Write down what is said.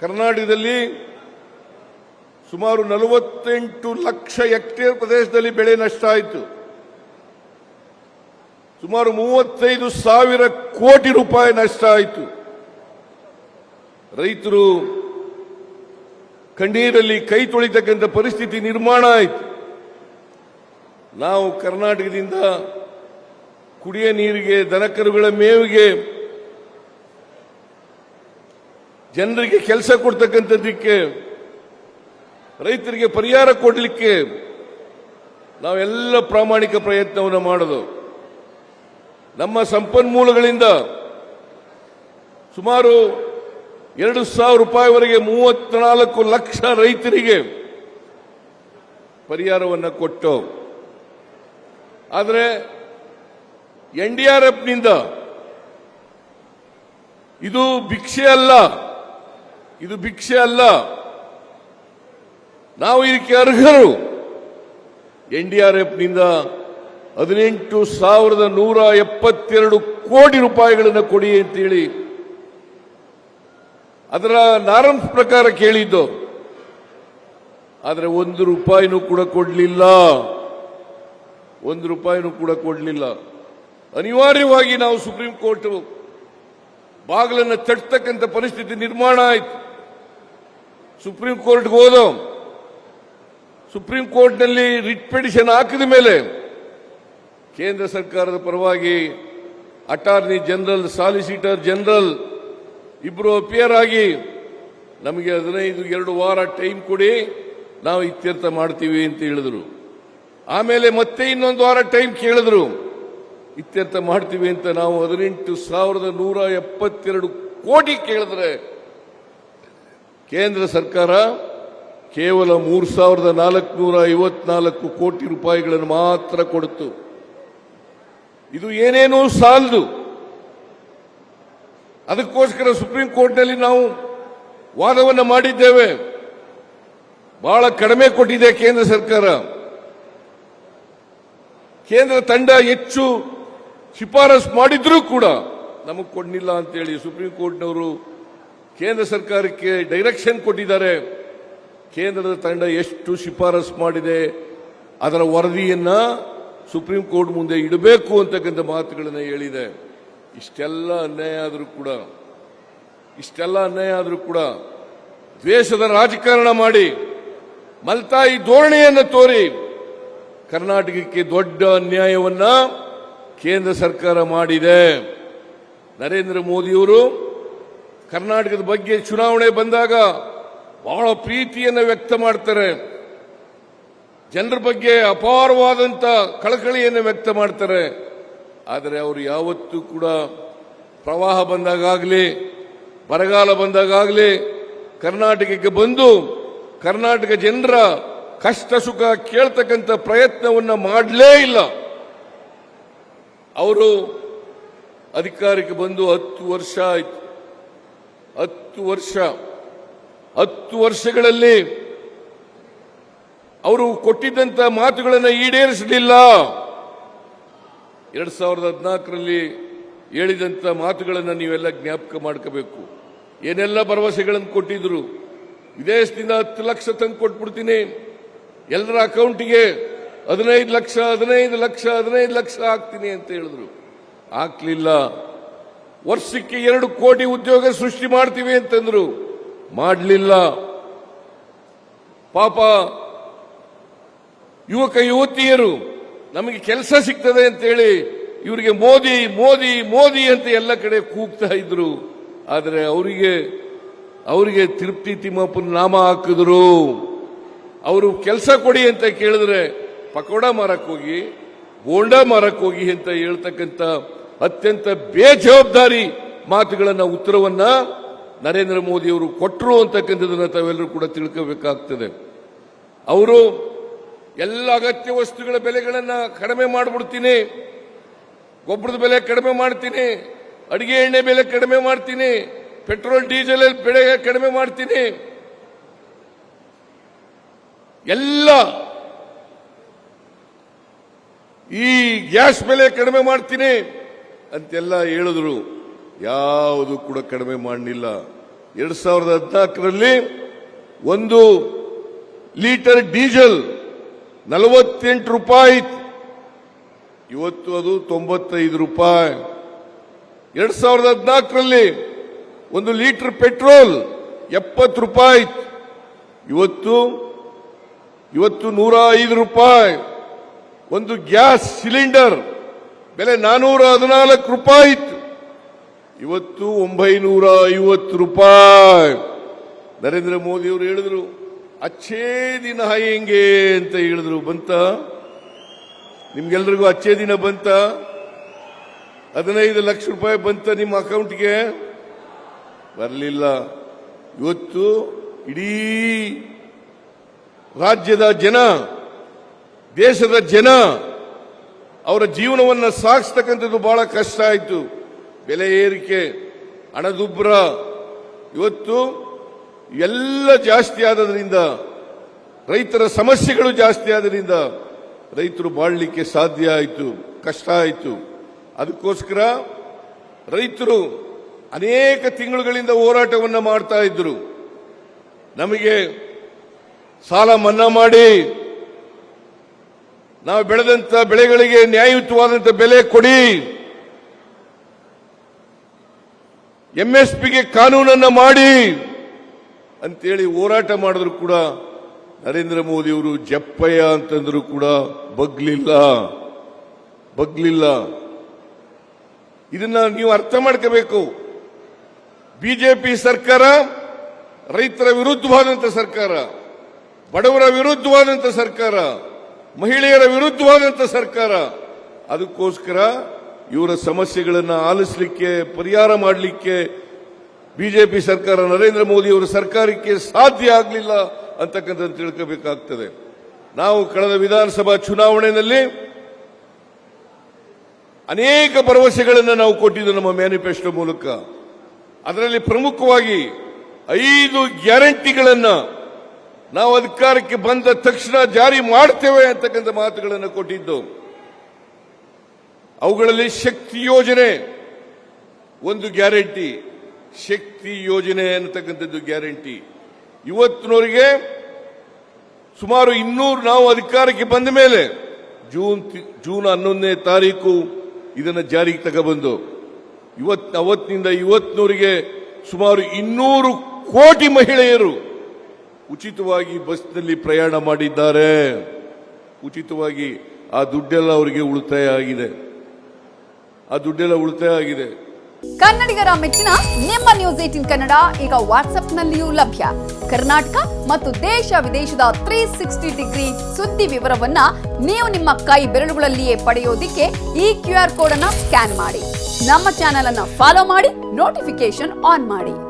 ಕರ್ನಾಟಕದಲ್ಲಿ ಸುಮಾರು ನಲವತ್ತೆಂಟು ಲಕ್ಷ ಹೆಕ್ಟೇರ್ ಪ್ರದೇಶದಲ್ಲಿ ಬೆಳೆ ನಷ್ಟ ಆಯಿತು. ಸುಮಾರು ಮೂವತ್ತೈದು ಸಾವಿರ ಕೋಟಿ ರೂಪಾಯಿ ನಷ್ಟ ಆಯಿತು. ರೈತರು ಕಣ್ಣೀರಲ್ಲಿ ಕೈ ತೊಳಿತಕ್ಕಂಥ ಪರಿಸ್ಥಿತಿ ನಿರ್ಮಾಣ ಆಯಿತು. ನಾವು ಕರ್ನಾಟಕದಿಂದ ಕುಡಿಯ ನೀರಿಗೆ ದನಕರುಗಳ ಮೇವಿಗೆ ಜನರಿಗೆ ಕೆಲಸ ಕೊಡ್ತಕ್ಕಂಥದ್ದಕ್ಕೆ, ರೈತರಿಗೆ ಪರಿಹಾರ ಕೊಡಲಿಕ್ಕೆ ನಾವೆಲ್ಲ ಪ್ರಾಮಾಣಿಕ ಪ್ರಯತ್ನವನ್ನು ಮಾಡೋದು. ನಮ್ಮ ಸಂಪನ್ಮೂಲಗಳಿಂದ ಸುಮಾರು ಎರಡು ಸಾವಿರ ರೂಪಾಯಿವರೆಗೆ ಮೂವತ್ನಾಲ್ಕು ಲಕ್ಷ ರೈತರಿಗೆ ಪರಿಹಾರವನ್ನು ಕೊಟ್ಟು, ಆದರೆ ಎನ್ ಡಿ ಇದು ಭಿಕ್ಷೆ ಅಲ್ಲ. ಇದು ಭಿಕ್ಷೆ ಅಲ್ಲ. ನಾವು ಇದಕ್ಕೆ ಅರ್ಹರು. ಎನ್ ಡಿ ಆರ್ ಎಫ್ನಿಂದ ಹದಿನೆಂಟು ಸಾವಿರದ ನೂರ ಎಪ್ಪತ್ತೆರಡು ಕೋಟಿ ರೂಪಾಯಿಗಳನ್ನು ಕೊಡಿ ಅಂತೇಳಿ ಅದರ ನಾರಂಸ್ ಪ್ರಕಾರ ಕೇಳಿದ್ದು. ಆದರೆ ಒಂದು ರೂಪಾಯಿನೂ ಕೂಡ ಕೊಡಲಿಲ್ಲ. ಒಂದು ರೂಪಾಯಿನೂ ಕೂಡ ಕೊಡಲಿಲ್ಲ. ಅನಿವಾರ್ಯವಾಗಿ ನಾವು ಸುಪ್ರೀಂ ಕೋರ್ಟ್ ಬಾಗಿಲನ್ನು ತಟ್ಟತಕ್ಕಂಥ ಪರಿಸ್ಥಿತಿ ನಿರ್ಮಾಣ ಆಯಿತು. ಸುಪ್ರೀಂ ಕೋರ್ಟ್ಗೆ ಹೋದ ಸುಪ್ರೀಂ ಕೋರ್ಟ್ನಲ್ಲಿ ರಿಟ್ ಪಿಟಿಷನ್ ಹಾಕಿದ ಮೇಲೆ ಕೇಂದ್ರ ಸರ್ಕಾರದ ಪರವಾಗಿ ಅಟಾರ್ನಿ ಜನರಲ್ ಸಾಲಿಸಿಟರ್ ಜನರಲ್ ಇಬ್ಬರು ಅಪಿಯರ್ ಆಗಿ ನಮಗೆ ಹದಿನೈದು, ಎರಡು ವಾರ ಟೈಮ್ ಕೊಡಿ, ನಾವು ಇತ್ಯರ್ಥ ಮಾಡ್ತೀವಿ ಅಂತ ಹೇಳಿದ್ರು. ಆಮೇಲೆ ಮತ್ತೆ ಇನ್ನೊಂದು ವಾರ ಟೈಮ್ ಕೇಳಿದ್ರು. ಇತ್ಯರ್ಥ ಮಾಡ್ತೀವಿ ಅಂತ ನಾವು ಹದಿನೆಂಟು ಸಾವಿರದ ನೂರ ಎಪ್ಪತ್ತೆರಡು ಕೋಟಿ ಕೇಳಿದ್ರೆ ಕೇಂದ್ರ ಸರ್ಕಾರ ಕೇವಲ ಮೂರು ಸಾವಿರದ ನಾಲ್ಕುನೂರ ಐವತ್ನಾಲ್ಕು ಕೋಟಿ ರೂಪಾಯಿಗಳನ್ನು ಮಾತ್ರ ಕೊಡುತ್ತು. ಇದು ಏನೇನೂ ಸಾಲದು. ಅದಕ್ಕೋಸ್ಕರ ಸುಪ್ರೀಂ ಕೋರ್ಟ್ನಲ್ಲಿ ನಾವು ವಾದವನ್ನು ಮಾಡಿದ್ದೇವೆ. ಬಹಳ ಕಡಿಮೆ ಕೊಟ್ಟಿದೆ ಕೇಂದ್ರ ಸರ್ಕಾರ. ಕೇಂದ್ರ ತಂಡ ಹೆಚ್ಚು ಶಿಫಾರಸ್ ಮಾಡಿದ್ರೂ ಕೂಡ ನಮಗೆ ಕೊಡಲಿಲ್ಲ ಅಂತೇಳಿ ಸುಪ್ರೀಂ ಕೋರ್ಟ್ನವರು ಕೇಂದ್ರ ಸರ್ಕಾರಕ್ಕೆ ಡೈರೆಕ್ಷನ್ ಕೊಟ್ಟಿದ್ದಾರೆ. ಕೇಂದ್ರದ ತಂಡ ಎಷ್ಟು ಶಿಫಾರಸು ಮಾಡಿದೆ, ಅದರ ವರದಿಯನ್ನು ಸುಪ್ರೀಂ ಕೋರ್ಟ್ ಮುಂದೆ ಇಡಬೇಕು ಅಂತಕ್ಕಂಥ ಮಾತುಗಳನ್ನು ಹೇಳಿದೆ. ಇಷ್ಟೆಲ್ಲ ಅನ್ಯಾಯ ಆದರೂ ಕೂಡ, ಇಷ್ಟೆಲ್ಲ ಅನ್ಯಾಯ ಆದರೂ ಕೂಡ ದ್ವೇಷದ ರಾಜಕಾರಣ ಮಾಡಿ ಮಲ್ತಾಯಿ ಧೋರಣೆಯನ್ನು ತೋರಿ ಕರ್ನಾಟಕಕ್ಕೆ ದೊಡ್ಡ ಅನ್ಯಾಯವನ್ನ ಕೇಂದ್ರ ಸರ್ಕಾರ ಮಾಡಿದೆ. ನರೇಂದ್ರ ಮೋದಿಯವರು ಕರ್ನಾಟಕದ ಬಗ್ಗೆ ಚುನಾವಣೆ ಬಂದಾಗ ಬಹಳ ಪ್ರೀತಿಯನ್ನು ವ್ಯಕ್ತ ಮಾಡ್ತಾರೆ. ಜನರ ಬಗ್ಗೆ ಅಪಾರವಾದಂತ ಕಳಕಳಿಯನ್ನು ವ್ಯಕ್ತ ಮಾಡ್ತಾರೆ. ಆದರೆ ಅವರು ಯಾವತ್ತೂ ಕೂಡ ಪ್ರವಾಹ ಬಂದಾಗಲಿ ಬರಗಾಲ ಬಂದಾಗಲಿ ಕರ್ನಾಟಕಕ್ಕೆ ಬಂದು ಕರ್ನಾಟಕ ಜನರ ಕಷ್ಟ ಸುಖ ಕೇಳ್ತಕ್ಕಂಥ ಪ್ರಯತ್ನವನ್ನು ಮಾಡಲೇ ಇಲ್ಲ. ಅವರು ಅಧಿಕಾರಕ್ಕೆ ಬಂದು ಹತ್ತು ವರ್ಷ ಆಯ್ತು. ಹತ್ತು ವರ್ಷ, ಹತ್ತು ವರ್ಷಗಳಲ್ಲಿ ಅವರು ಕೊಟ್ಟಿದ್ದಂಥ ಮಾತುಗಳನ್ನು ಈಡೇರಿಸಲಿಲ್ಲ. ಎರಡ್ ಸಾವಿರದ ಹದಿನಾಲ್ಕರಲ್ಲಿ ಹೇಳಿದಂತ ಮಾತುಗಳನ್ನು ನೀವೆಲ್ಲ ಜ್ಞಾಪಕ ಮಾಡ್ಕೋಬೇಕು. ಏನೆಲ್ಲ ಭರವಸೆಗಳನ್ನು ಕೊಟ್ಟಿದ್ರು? ವಿದೇಶದಿಂದ ಹತ್ತು ಲಕ್ಷ ತಂದು ಕೊಟ್ಬಿಡ್ತೀನಿ. ಎಲ್ಲರ ಅಕೌಂಟಿಗೆ ಹದಿನೈದು ಲಕ್ಷ ಹದಿನೈದು ಲಕ್ಷ ಹದಿನೈದು ಲಕ್ಷ ಹಾಕ್ತೀನಿ ಅಂತ ಹೇಳಿದ್ರು. ಹಾಕ್ಲಿಲ್ಲ. ವರ್ಷಕ್ಕೆ ಎರಡು ಕೋಟಿ ಉದ್ಯೋಗ ಸೃಷ್ಟಿ ಮಾಡ್ತೀವಿ ಅಂತಂದ್ರು. ಮಾಡಲಿಲ್ಲ. ಪಾಪ ಯುವಕ ಯುವತಿಯರು, ನಮಗೆ ಕೆಲಸ ಸಿಗ್ತದೆ ಅಂತೇಳಿ ಇವರಿಗೆ ಮೋದಿ ಮೋದಿ ಮೋದಿ ಅಂತ ಎಲ್ಲ ಕಡೆ ಕೂಗ್ತಾ ಇದ್ರು. ಆದರೆ ಅವರಿಗೆ ಅವರಿಗೆ ತಿರುಪ್ತಿ ತಿಮ್ಮಪ್ಪನ ನಾಮ ಹಾಕಿದ್ರು. ಅವರು ಕೆಲಸ ಕೊಡಿ ಅಂತ ಕೇಳಿದ್ರೆ, ಪಕೋಡ ಮಾರಕ್ಕೋಗಿ, ಬೋಂಡ ಮಾರಕ್ಕೋಗಿ ಅಂತ ಹೇಳ್ತಕ್ಕಂಥ ಅತ್ಯಂತ ಬೇಜವಾಬ್ದಾರಿ ಮಾತುಗಳನ್ನ, ಉತ್ತರವನ್ನ ನರೇಂದ್ರ ಮೋದಿ ಅವರು ಕೊಟ್ಟರು ಅಂತಕ್ಕಂಥದನ್ನ ತಾವೆಲ್ಲರೂ ಕೂಡ ತಿಳ್ಕೋಬೇಕಾಗ್ತದೆ. ಅವರು, ಎಲ್ಲ ಅಗತ್ಯ ವಸ್ತುಗಳ ಬೆಲೆಗಳನ್ನ ಕಡಿಮೆ ಮಾಡಿಬಿಡ್ತೀನಿ, ಗೊಬ್ಬರದ ಬೆಲೆ ಕಡಿಮೆ ಮಾಡ್ತೀನಿ, ಅಡಿಗೆ ಎಣ್ಣೆ ಬೆಲೆ ಕಡಿಮೆ ಮಾಡ್ತೀನಿ, ಪೆಟ್ರೋಲ್, ಡೀಸೆಲ್ ಬೆಲೆ ಕಡಿಮೆ ಮಾಡ್ತೀನಿ. ಎಲ್ಲ ಈ ಗ್ಯಾಸ್ ಬೆಲೆ ಕಡಿಮೆ ಮಾಡ್ತೀನಿ ಅಂತೆಲ್ಲ ಹೇಳಿದ್ರು ಯಾವುದು ಕೂಡ ಕಡಿಮೆ ಮಾಡಲಿಲ್ಲ ಎರಡ್ ಸಾವಿರದ ಹದಿನಾಲ್ಕರಲ್ಲಿ ಒಂದು ಲೀಟರ್ ಡೀಸೆಲ್ ನಲವತ್ತೆಂಟು ರೂಪಾಯಿ. ಇವತ್ತು ಅದು ತೊಂಬತ್ತೈದು ರೂಪಾಯಿ ಎರಡ್ ಸಾವಿರದ ಹದಿನಾಲ್ಕರಲ್ಲಿ ಒಂದು ಲೀಟರ್ ಪೆಟ್ರೋಲ್ ಎಪ್ಪತ್ತು ರೂಪಾಯಿ. ಇವತ್ತು ಇವತ್ತು ನೂರ ಐದು ರೂಪಾಯಿ ಒಂದು ಗ್ಯಾಸ್ ಸಿಲಿಂಡರ್ ಬೆಲೆ ನಾನೂರ ಹದಿನಾಲ್ಕು ರೂಪಾಯಿ ಇತ್ತು. ಇವತ್ತು ಒಂಬೈನೂರ ಐವತ್ತು ರೂಪಾಯಿ. ನರೇಂದ್ರ ಮೋದಿಯವರು ಹೇಳಿದ್ರು, ಅಚ್ಚೇ ದಿನ ಹೆಂಗೆ? ಅಂತ ಹೇಳಿದ್ರು. ಬಂತ? ನಿಮ್ಗೆಲ್ರಿಗೂ ಅಚ್ಚೇ ದಿನ ಬಂತ? ಹದಿನೈದು ಲಕ್ಷ ರೂಪಾಯಿ ಬಂತ ನಿಮ್ಮ ಅಕೌಂಟ್ಗೆ? ಬರಲಿಲ್ಲ. ಇವತ್ತು ಇಡೀ ರಾಜ್ಯದ ಜನ, ದೇಶದ ಜನ ಅವರ ಜೀವನವನ್ನು ಸಾಗಿಸ್ತಕ್ಕಂಥದ್ದು ಬಹಳ ಕಷ್ಟ ಆಯಿತು. ಬೆಲೆ ಏರಿಕೆ, ಹಣದುಬ್ಬರ, ಇವತ್ತು ಎಲ್ಲ ಜಾಸ್ತಿ ಆದ್ರಿಂದ ರೈತರ ಸಮಸ್ಯೆಗಳು ಜಾಸ್ತಿ ಆದ್ರಿಂದ ರೈತರು ಬಾಳಲಿಕ್ಕೆ ಸಾಧ್ಯ ಆಯಿತು, ಕಷ್ಟ ಆಯಿತು. ಅದಕ್ಕೋಸ್ಕರ ರೈತರು ಅನೇಕ ತಿಂಗಳುಗಳಿಂದ ಹೋರಾಟವನ್ನು ಮಾಡ್ತಾ ಇದ್ರು. ನಮಗೆ ಸಾಲ ಮನ್ನಾ ಮಾಡಿ ನಾವು ಬೆಳೆದಂತ ಬೆಳೆಗಳಿಗೆ ನ್ಯಾಯಯುತವಾದಂತ ಬೆಲೆ ಕೊಡಿ. ಎಂಎಸ್ಪಿಗೆ ಕಾನೂನನ್ನ ಮಾಡಿ. ಅಂತೇಳಿ ಹೋರಾಟ ಮಾಡಿದ್ರು ಕೂಡ ನರೇಂದ್ರ ಮೋದಿ ಅವರು ಜಪ್ಪಯ್ಯ ಅಂತಂದ್ರು ಕೂಡ ಬಗ್ಲಿಲ್ಲ. ಬಗ್ಲಿಲ್ಲ. ಇದನ್ನ ನೀವು ಅರ್ಥ ಮಾಡ್ಕೋಬೇಕು. ಬಿಜೆಪಿ ಸರ್ಕಾರ ರೈತರ ವಿರುದ್ಧವಾದಂತ ಸರ್ಕಾರ, ಬಡವರ ವಿರುದ್ಧವಾದಂತ ಸರ್ಕಾರ ಮಹಿಳೆಯರ ವಿರುದ್ಧವಾದಂತ ಸರ್ಕಾರ. ಅದಕ್ಕೋಸ್ಕರ ಇವರ ಸಮಸ್ಯೆಗಳನ್ನು ಆಲಿಸಲಿಕ್ಕೆ, ಪರಿಹಾರ ಮಾಡಲಿಕ್ಕೆ ಬಿಜೆಪಿ ಸರ್ಕಾರ, ನರೇಂದ್ರ ಮೋದಿ ಅವರ ಸರ್ಕಾರಕ್ಕೆ ಸಾಧ್ಯ ಆಗಲಿಲ್ಲ ಅಂತಕ್ಕಂಥ ತಿಳ್ಕೋಬೇಕಾಗ್ತದೆ. ನಾವು ಕಳೆದ ವಿಧಾನಸಭಾ ಚುನಾವಣೆಯಲ್ಲಿ ಅನೇಕ ಭರವಸೆಗಳನ್ನು ನಾವು ಕೊಟ್ಟಿದ್ದು ನಮ್ಮ ಮ್ಯಾನಿಫೆಸ್ಟೋ ಮೂಲಕ. ಅದರಲ್ಲಿ ಪ್ರಮುಖವಾಗಿ ಐದು ಗ್ಯಾರಂಟಿಗಳನ್ನ ನಾವು ಅಧಿಕಾರಕ್ಕೆ ಬಂದ ತಕ್ಷಣ ಜಾರಿ ಮಾಡ್ತೇವೆ ಅಂತಕ್ಕಂಥ ಮಾತುಗಳನ್ನು ಕೊಟ್ಟಿದ್ದು. ಅವುಗಳಲ್ಲಿ ಶಕ್ತಿ ಯೋಜನೆ ಒಂದು ಗ್ಯಾರಂಟಿ. ಶಕ್ತಿ ಯೋಜನೆ ಅನ್ನತಕ್ಕಂಥದ್ದು ಗ್ಯಾರಂಟಿ. ಇವತ್ತಿನವರಿಗೆ ಸುಮಾರು ಇನ್ನೂರು ನಾವು ಅಧಿಕಾರಕ್ಕೆ ಬಂದ ಮೇಲೆ ಜೂನ್ ಜೂನ್ ಹನ್ನೊಂದನೇ ತಾರೀಕು ಇದನ್ನು ಜಾರಿಗೆ ತಗೊಬಂದು ಇವತ್, ಅವತ್ತಿನಿಂದ ಇವತ್ತಿನವರಿಗೆ ಸುಮಾರು ಇನ್ನೂರು ಕೋಟಿ ಮಹಿಳೆಯರು ಉಚಿತವಾಗಿ ಬಸ್ನಲ್ಲಿ ಪ್ರಯಾಣ ಮಾಡಿದ್ದಾರೆ. ಉಚಿತವಾಗಿ ಆ ದುಡ್ಡೆಲ್ಲ ಅವರಿಗೆ ಉಳಿತಾಯ ಆಗಿದೆ. ಆ ದುಡ್ಡೆಲ್ಲ ಉಳಿತಾಯ ಆಗಿದೆ. ಕನ್ನಡಿಗರ ಮೆಚ್ಚಿನ ನಿಮ್ಮ ನ್ಯೂಸ್ ಏಟಿನ್ ಕನ್ನಡ ಈಗ ವಾಟ್ಸ್ಆಪ್ನಲ್ಲಿಯೂ ಲಭ್ಯ. ಕರ್ನಾಟಕ ಮತ್ತು ದೇಶ ವಿದೇಶದ ತ್ರೀ ಸಿಕ್ಸ್ಟಿ ಡಿಗ್ರಿ ಸುದ್ದಿ ವಿವರವನ್ನ ನೀವು ನಿಮ್ಮ ಕೈ ಬೆರಳುಗಳಲ್ಲಿಯೇ ಪಡೆಯೋದಿಕ್ಕೆ ಈ ಕ್ಯೂ ಆರ್ ಕೋಡ್ ಅನ್ನ ಸ್ಕ್ಯಾನ್ ಮಾಡಿ. ನಮ್ಮ ಚಾನೆಲ್ ಅನ್ನ ಫಾಲೋ ಮಾಡಿ ನೋಟಿಫಿಕೇಶನ್ ಆನ್ ಮಾಡಿ.